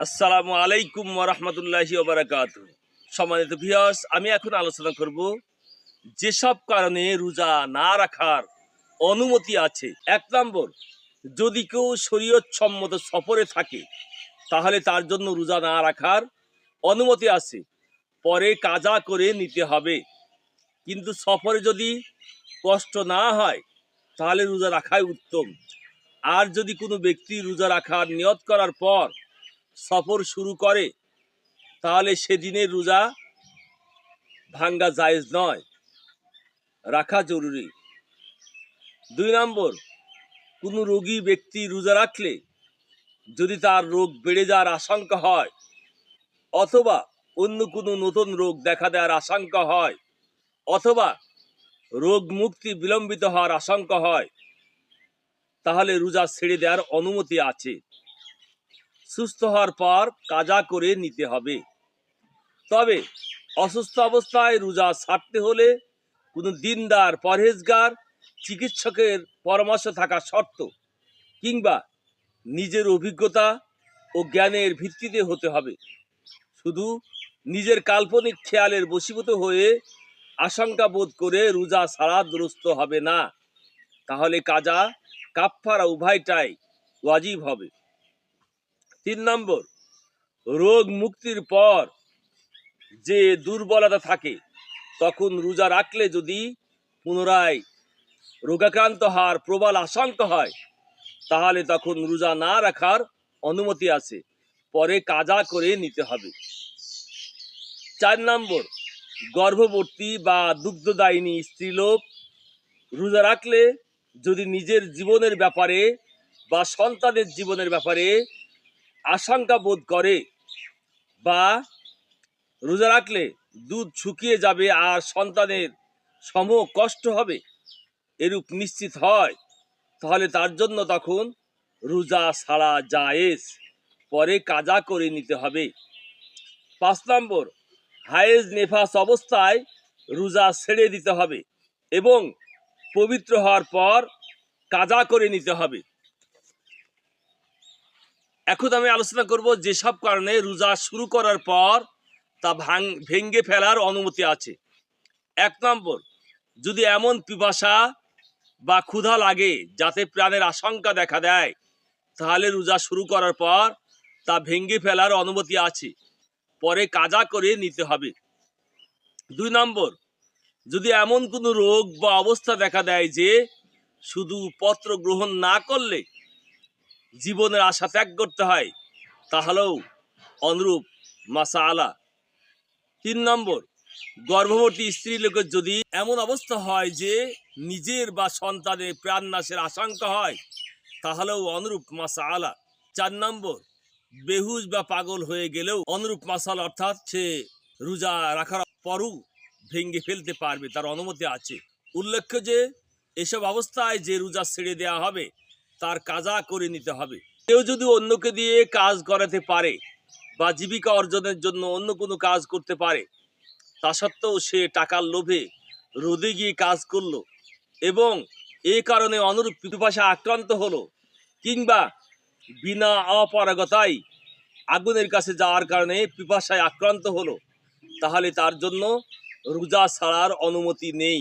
আসসালামু আলাইকুম রহমতুল্লাহি ওবরাকাত সম্মানিত ভিয়াস আমি এখন আলোচনা করব যেসব কারণে রোজা না রাখার অনুমতি আছে। এক নম্বর, যদি কেউ শরীয়ত সম্মত সফরে থাকে, তাহলে তার জন্য রোজা না রাখার অনুমতি আছে। পরে কাজা করে নিতে হবে। কিন্তু সফরে যদি কষ্ট না হয়, তাহলে রোজা রাখাই উত্তম। আর যদি কোনো ব্যক্তি রোজা রাখার নিয়ত করার পর সফর শুরু করে, তাহলে সেদিনের রোজা ভাঙ্গা জায়েজ নয়। রাখা জরুরি। দুই নম্বর, কোনো রোগী ব্যক্তি রোজা রাখলে যদি তার রোগ বেড়ে যাওয়ার আশঙ্কা হয় অথবা অন্য কোনো নতুন রোগ দেখা দেওয়ার আশঙ্কা হয় অথবা রোগ মুক্তি বিলম্বিত হওয়ার আশঙ্কা হয়, তাহলে রোজা ছেড়ে দেওয়ার অনুমতি আছে। সুস্থ হওয়ার পর কাজা করে নিতে হবে। তবে অসুস্থ অবস্থায় রোজা ছাড়তে হলে কোনো দিনদার, পরহেজগার, চিকিৎসকের পরামর্শ থাকা শর্ত কিংবা নিজের অভিজ্ঞতা ও জ্ঞানের ভিত্তিতে হতে হবে। শুধু নিজের কাল্পনিক খেয়ালের বশীভূত হয়ে আশঙ্কা বোধ করে রোজা ছাড়া দুরস্ত হবে না। তাহলে কাজা কাফফারা উভয়টাই ওয়াজিব হবে। তিন নম্বর, রোগ মুক্তির পর যে দুর্বলতা থাকে, তখন রোজা রাখলে যদি পুনরায় রোগাক্রান্ত হার প্রবল আশঙ্কা হয়, তাহলে তখন রোজা না রাখার অনুমতি আছে। পরে কাজা করে নিতে হবে। চার নম্বর, গর্ভবতী বা দুগ্ধদায়িনী স্ত্রীলোক রোজা রাখলে যদি নিজের জীবনের ব্যাপারে বা সন্তানের জীবনের ব্যাপারে আশঙ্কা বোধ করে বা রোজা রাখলে দুধ শুকিয়ে যাবে আর সন্তানের সম কষ্ট হবে, এরূপ নিশ্চিত হয়, তাহলে তার জন্য তখন রোজা ছাড়া জায়েজ, পরে কাজা করে নিতে হবে। পাঁচ নম্বর, হায়েজ নেফাস অবস্থায় রোজা ছেড়ে দিতে হবে এবং পবিত্র হওয়ার পর কাজা করে নিতে হবে। এখন আমি আলোচনা করব যেসব কারণে রোজা শুরু করার পর তা ভাঙ ভেঙ্গে ফেলার অনুমতি আছে। এক নম্বর, যদি এমন পিপাসা বা ক্ষুধা লাগে যাতে প্রাণের আশঙ্কা দেখা দেয়, তাহলে রোজা শুরু করার পর তা ভেঙ্গে ফেলার অনুমতি আছে। পরে কাজা করে নিতে হবে। দুই নম্বর, যদি এমন কোনো রোগ বা অবস্থা দেখা দেয় যে শুধু পত্র গ্রহণ না করলে জীবনের আশা ত্যাগ করতে হয়, তাহলেও অনুরূপ মাসা আলা তিন নম্বর, গর্ভবতী স্ত্রী লোকের যদি এমন অবস্থা হয় যে নিজের বা সন্তানের প্রাণ নাশের আশঙ্কা হয়, তাহলেও অনুরূপ মাসা আলা চার নম্বর বেহুজ বা পাগল হয়ে গেলেও অনুরূপ মাসাল অর্থাৎ সে রোজা রাখার পরও ভেঙ্গে ফেলতে পারবে, তার অনুমতি আছে। উল্লেখ্য যে, এসব অবস্থায় যে রোজা ছেড়ে দেওয়া হবে তার কাজা করে নিতে হবে। কেউ যদি অন্যকে দিয়ে কাজ করাতে পারে বা জীবিকা অর্জনের জন্য অন্য কোনো কাজ করতে পারে, তা সত্ত্বেও সে টাকার লোভে রোদে গিয়ে কাজ করল এবং এ কারণে অনুরূপ পিপাসা আক্রান্ত হলো কিংবা বিনা অপারগতায় আগুনের কাছে যাওয়ার কারণে পিপাসায় আক্রান্ত হলো, তাহলে তার জন্য রোজা ছাড়ার অনুমতি নেই।